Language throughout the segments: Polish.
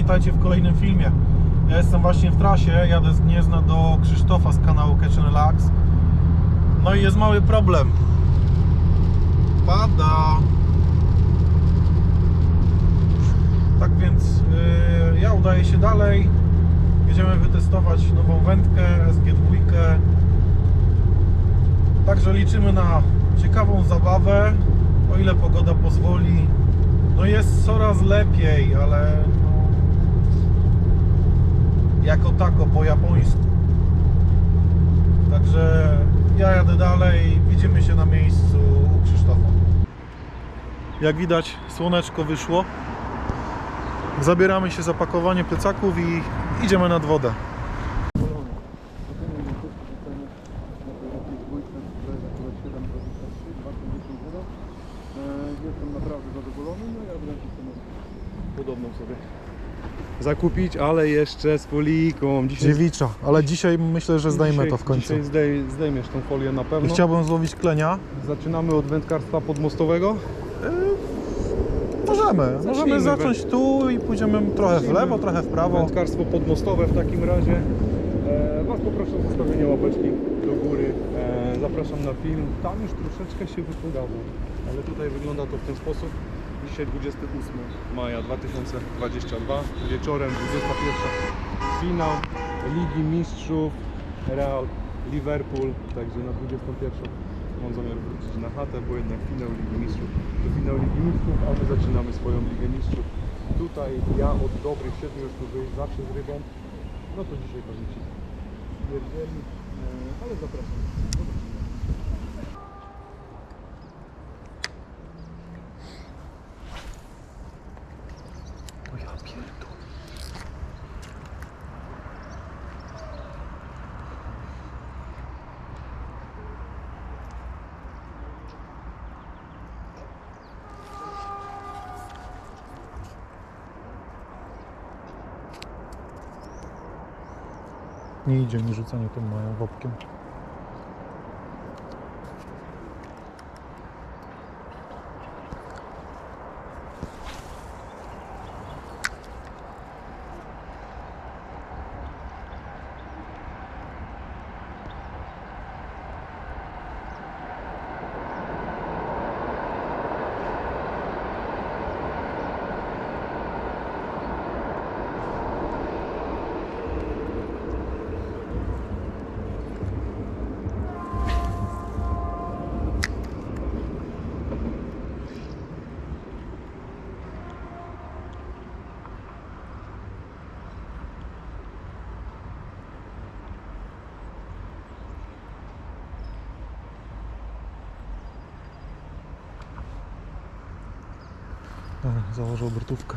Witajcie w kolejnym filmie. Ja jestem właśnie w trasie, jadę z Gniezna do Krzysztofa z kanału Catch Relax. No i jest mały problem. Pada. Tak więc yy, ja udaję się dalej. Jedziemy wytestować nową wędkę SG2. Także liczymy na ciekawą zabawę, o ile pogoda pozwoli. No jest coraz lepiej, ale jako tako po japońsku. Także ja jadę dalej, widzimy się na miejscu u Krzysztofa. Jak widać słoneczko wyszło. Zabieramy się za pakowanie plecaków i idziemy nad wodę. Jestem naprawdę zadowolony, no ja wręcz chcę podobną sobie zakupić, ale jeszcze z foliką. Dzisiaj, Dziewicza, ale dzisiaj myślę, że zdajemy dzisiaj, to w końcu. Dzisiaj zdej, zdejmiesz tą folię na pewno. chciałbym złowić klenia. Zaczynamy od wędkarstwa podmostowego. Możemy, możemy Zacznijmy zacząć tu i pójdziemy trochę w Zacznijmy. lewo, trochę w prawo. Wędkarstwo podmostowe w takim razie. E, Was poproszę o zostawienie łapeczki do góry. E, zapraszam na film. Tam już troszeczkę się wypogało, ale tutaj wygląda to w ten sposób. Dzisiaj 28 maja 2022, wieczorem 21 finał Ligi Mistrzów Real Liverpool, także na 21 mam zamiar wrócić na chatę, bo jednak finał Ligi Mistrzów to finał Ligi Mistrzów, a my zaczynamy swoją Ligę Mistrzów. Tutaj ja od dobrych 7 już tu wyjść zawsze z rybą, no to dzisiaj pewnie się stwierdzili, ale zapraszam. Zobaczymy. O ja pierdolę. Nie idzie mi rzucanie tym moją wopkiem. Dobra, założę obrotówkę.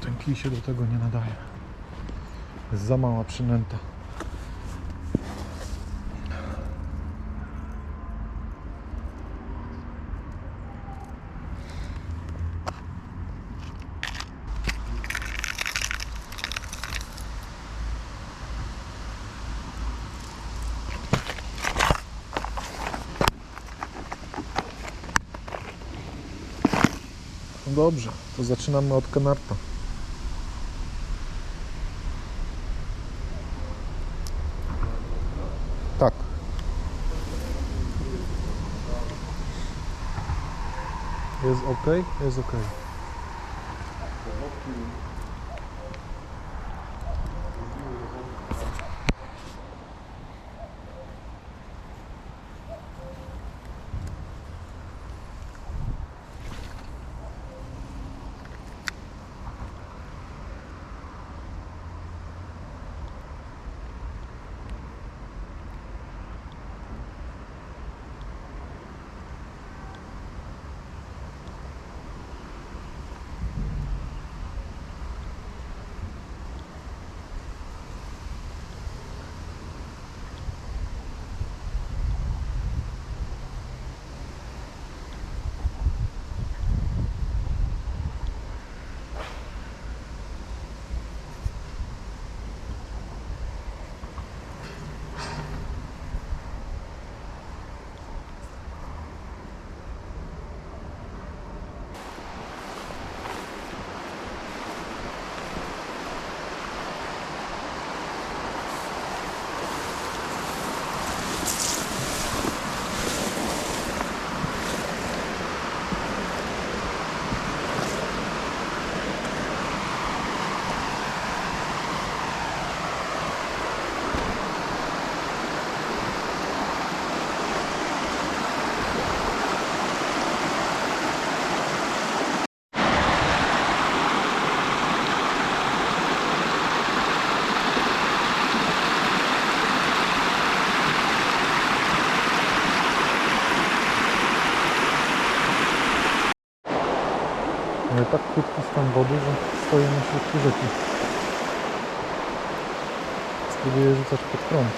Ten kij się do tego nie nadaje. Za mała przynęta. No dobrze, to zaczynamy od kanarta. Tak. Jest ok? Jest ok. Ale tak krótki stan wody, że stoję na środku rzeki. Spróbuję rzucać pod prąd.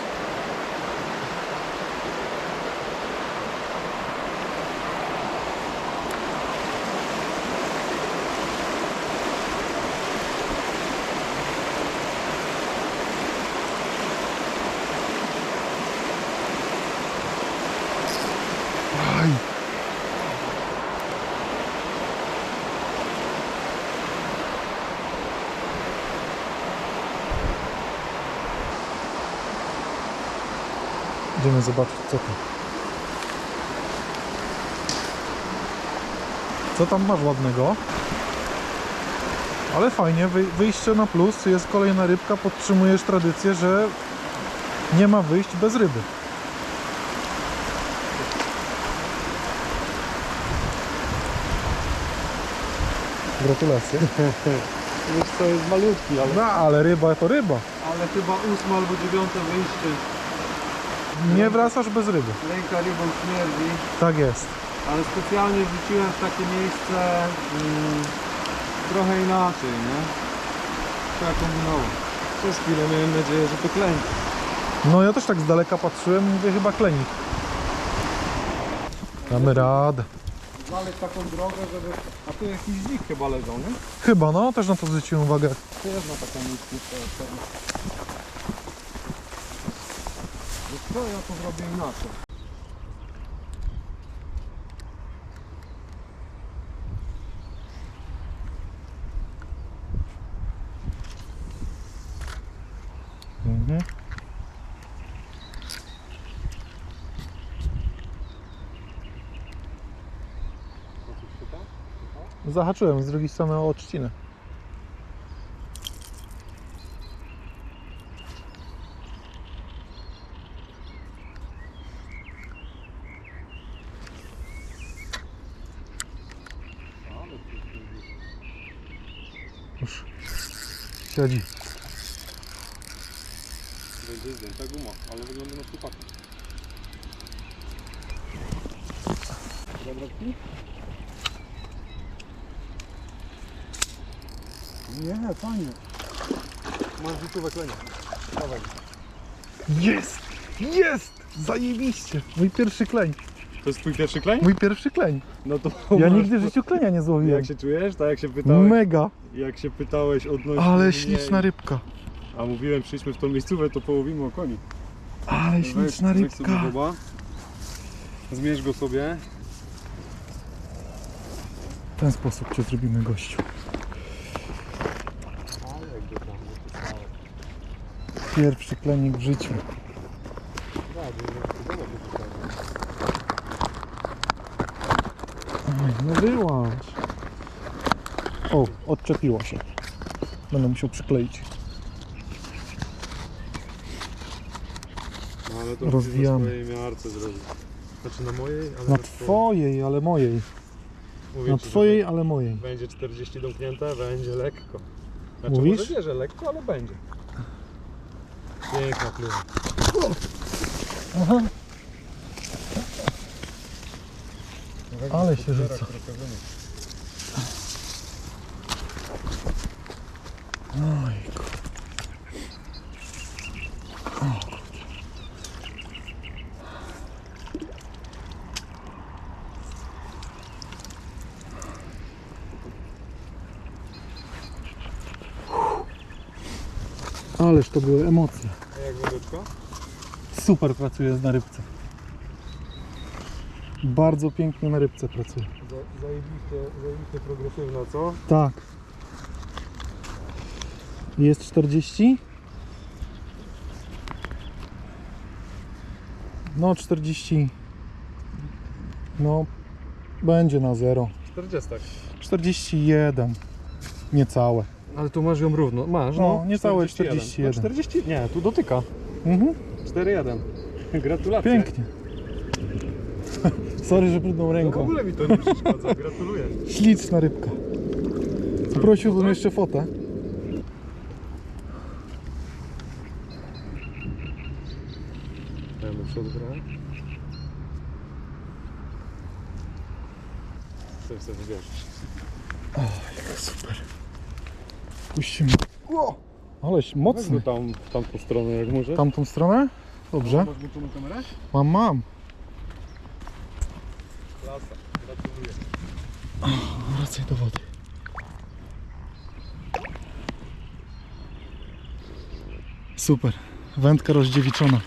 Aj! Idziemy zobaczyć co tam. Co tam masz ładnego? Ale fajnie, wy, wyjście na plus, jest kolejna rybka, podtrzymujesz tradycję, że nie ma wyjść bez ryby. Gratulacje. Wiesz co, jest malutki, ale, No, ale ryba to ryba. ale chyba ósme albo dziewiąte wyjście. Nie wracasz bez ryby. Ręka rybą śmierdzi, Tak jest. ale specjalnie wrzuciłem w takie miejsce mm, trochę inaczej, nie? Trzeba kombinować. Przez chwilę miałem nadzieję, że to klęk. No ja też tak z daleka patrzyłem, mówię chyba klenik. Damy radę. Znaleźć taką drogę, żeby... A tu jakiś dzik chyba leżał, nie? Chyba, no też na to zwróciłem uwagę. Jest na taką miejscówkę. Co, ja to zrobię inaczej. Mhm. Zahaczyłem z drugiej strony o trzcinę. Ale tu siedzi. Już siedzi. Będzie zdjęta guma, ale wygląda na chłopaka. Zabraki? Nie, panie. Masz życiówek lenia. Dawaj. Jest! Jest! Zajebiście! Mój pierwszy kleń. To jest twój pierwszy kleń? Mój pierwszy kleń. No to Ja masz- nigdy w życiu klenia nie złowiłem. Jak się czujesz? Tak jak się pytałeś, Mega! jak się pytałeś odnośnie Ale śliczna rybka. A mówiłem, przyjdźmy w tą miejscówę, to połowimy o koni. Ale śliczna Weź- weź sobie rybka. boba. Zmierz go sobie. W ten sposób cię zrobimy gościu. Pierwszy klenik w życiu. No wyłaź. O, odczepiło się. Będę musiał przykleić. No ale to Rozwijamy. na swojej miarce zrobić. Znaczy na mojej, ale Na twojej. twojej, ale mojej. Mówię Na ci, że twojej, ale mojej. Będzie 40 domknięte, będzie lekko. Znaczy Mówisz? może nie, że lekko, ale będzie. Piękna pluwa. Aha. Ale się rzuca. Ojku. Ależ to były emocje. A jak wodeczka? Super pracuje na rybce. Bardzo pięknie na rybce pracuje. Za- Zajebiście, zajebiście progresywna, co? Tak. Jest 40? No 40. No będzie na 0. 40. 41. Niecałe. Ale tu masz ją równo. Masz, No, niecałe 41. No 40? Nie, tu dotyka. Mhm. 4-1. Gratulacje. Pięknie. Sorry, że brudną No w ręką. ogóle mi to nie przeszkadza, gratuluję. Śliczna rybka. Prosiłbym jeszcze fotę. Ja do przodu trochę. Sobie sobie wybierzesz. O, jak super. Puścimy. O, aleś mocny. tam, w tamtą stronę jak może. Tamtą stronę? Dobrze. Masz włączoną kamerę? Mam, mam. Klasa, gratuluję. Wracaj do wody. Super. Wędka rozdziewiczona.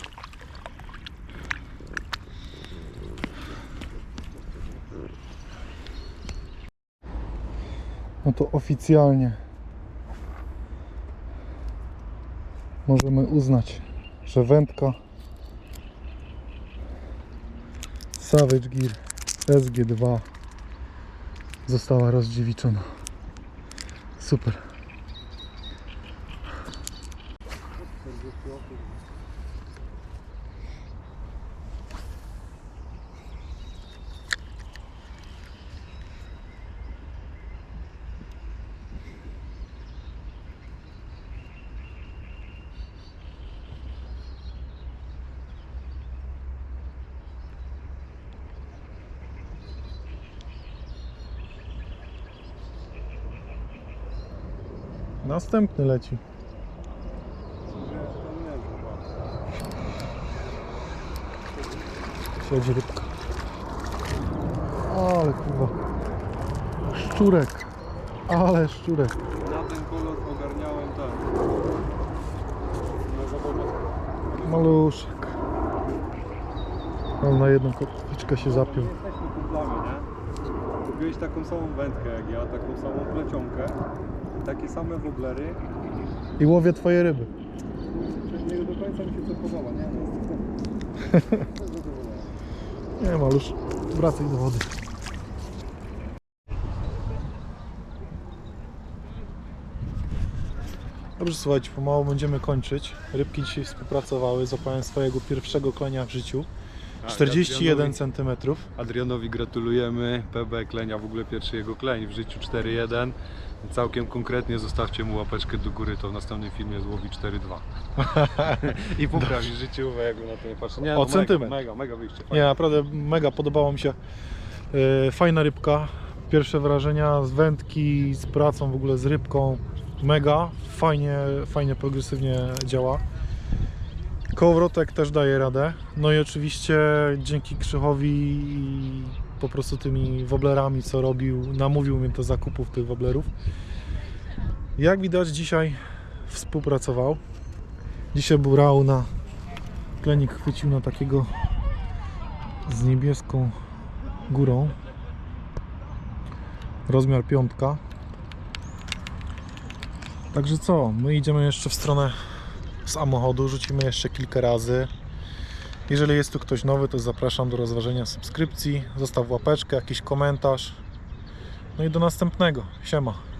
No to oficjalnie możemy uznać, że wędka Savage Gear SG2 została rozdziewiczona. Super. Następny leci. Siedzi rybka. Ale kurwa. Szczurek. Ale szczurek. Na ten kolor ogarniałem tak. Na zawodach. Maluszek. On na jedną kotwiczkę się zapiął. Jesteśmy kumplami, nie? Kupiłeś taką samą wędkę jak ja, taką samą plecionkę, takie same woblery. I łowię twoje ryby. Nie do końca mi się to podoba, nie? Nie malusz. Wracaj do wody. Dobrze, słuchajcie, pomału będziemy kończyć. Rybki dzisiaj współpracowały, złapałem swojego pierwszego klenia w życiu. Tak, 41 cm. Adrianowi gratulujemy. PB klenia w ogóle pierwszy jego kleń w życiu 4-1. Całkiem konkretnie zostawcie mu łapeczkę do góry, to w następnym filmie złowi 4-2. I poprawi życiówę, jak na to nie patrzy. Nie, O mega, centymetr. Mega, mega wyjście. Nie, naprawdę mega podobało mi się. Yy, Fajna rybka. Pierwsze wrażenia z wędki, z pracą w ogóle z rybką. Mega. Fajnie, fajnie progresywnie działa. Kołowrotek też daje radę. No i oczywiście dzięki Krzychowi i po prostu tymi woblerami, co robił, namówił mnie do zakupów tych woblerów. Jak widać dzisiaj współpracował. Dzisiaj był rał na klenik chwycił na takiego z niebieską górą. Rozmiar piątka. Także co, my idziemy jeszcze w stronę samochodu, rzucimy jeszcze kilka razy. Jeżeli jest tu ktoś nowy, to zapraszam do rozważenia subskrypcji. Zostaw łapeczkę, jakiś komentarz. No i do następnego. Siema.